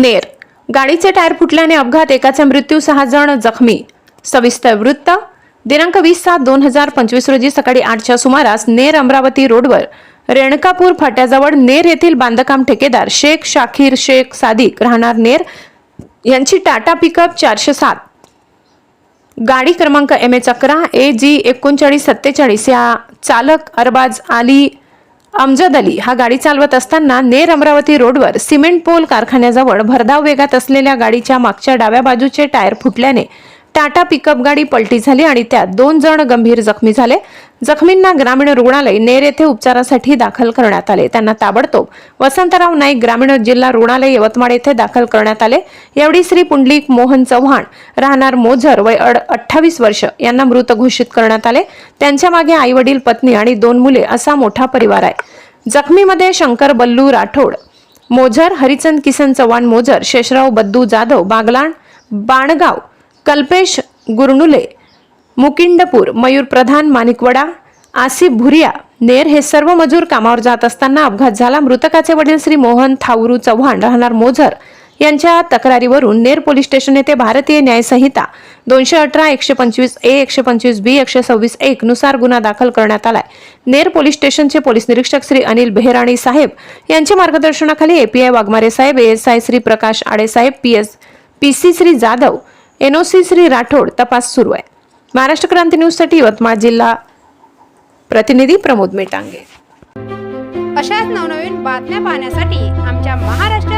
नेर. गाडीचे टायर फुटल्याने अपघात एकाचा मृत्यू सहा जण जखमी. सविस्तर वृत्त दिनांक वीस सात दोन हजार पंचवीस रोजी सकाळी आठच्या सुमारास नेर अमरावती रोडवर रेणकापूर फाट्याजवळ नेर येथील बांधकाम ठेकेदार शेख शाखीर शेख सादिक राहणार नेर. यांची टाटा पिकअप चारशे सात. गाडी क्रमांक एम एच अकरा ए जी एकोणचाळीस सत्तेचाळीस. या चालक अरबाज आली अमजद अली हा गाडी चालवत असताना नेर अमरावती रोडवर सिमेंट पोल कारखान्याजवळ भरधाव वेगात असलेल्या गाडीच्या मागच्या डाव्या बाजूचे टायर फुटल्याने टाटा पिकअप गाडी पलटी झाली आणि त्यात दोन जण गंभीर जखमी झाले. जखमींना ग्रामीण रुग्णालय नेर येथे उपचारासाठी दाखल करण्यात आले. त्यांना ताबडतोब वसंतराव नाईक ग्रामीण जिल्हा रुग्णालय यवतमाळ येथे दाखल करण्यात आले. यावेळी श्री पुंडलिक मोहन चव्हाण राहणार मोझर वय अड अठ्ठावीस वर्ष यांना मृत घोषित करण्यात आले. त्यांच्या मागे आई वडील पत्नी आणि दोन मुले असा मोठा परिवार आहे. जखमीमध्ये शंकर बल्लू राठोड मोझर हरिचंद किसन चव्हाण मोझर शेषराव बद्दू जाधव बागलाण बाणगाव कल्पेश गुरनुले मुकिंडपूर मयूर प्रधान माणिकवडा आसिफ भुरिया नेर हे सर्व मजूर कामावर जात असताना अपघात झाला. मृतकाचे वडील श्री मोहन थावरू चव्हाण राहणार मोझर यांच्या तक्रारीवरून नेर पोलीस स्टेशन येथे भारतीय न्याय संहिता दोनशे अठरा एकशे पंचवीस ए एकशे पंचवीस बी एकशे सव्वीस एक नुसार गुन्हा दाखल करण्यात आलाय. नेर पोलीस स्टेशनचे पोलीस निरीक्षक श्री अनिल बेहराणी साहेब यांच्या मार्गदर्शनाखाली एपीआय वाघमारे साहेब एएसआय श्री प्रकाश आडे साहेब P S P C Shri Jadhav NOC Shri Rathod तपास सुरू आहे. महाराष्ट्र क्रांती न्यूजसाठी यवतमाळ जिल्हा प्रतिनिधी प्रमोद मेटांगे. अशाच नवनवीन बातम्या पाहण्यासाठी आमच्या महाराष्ट्र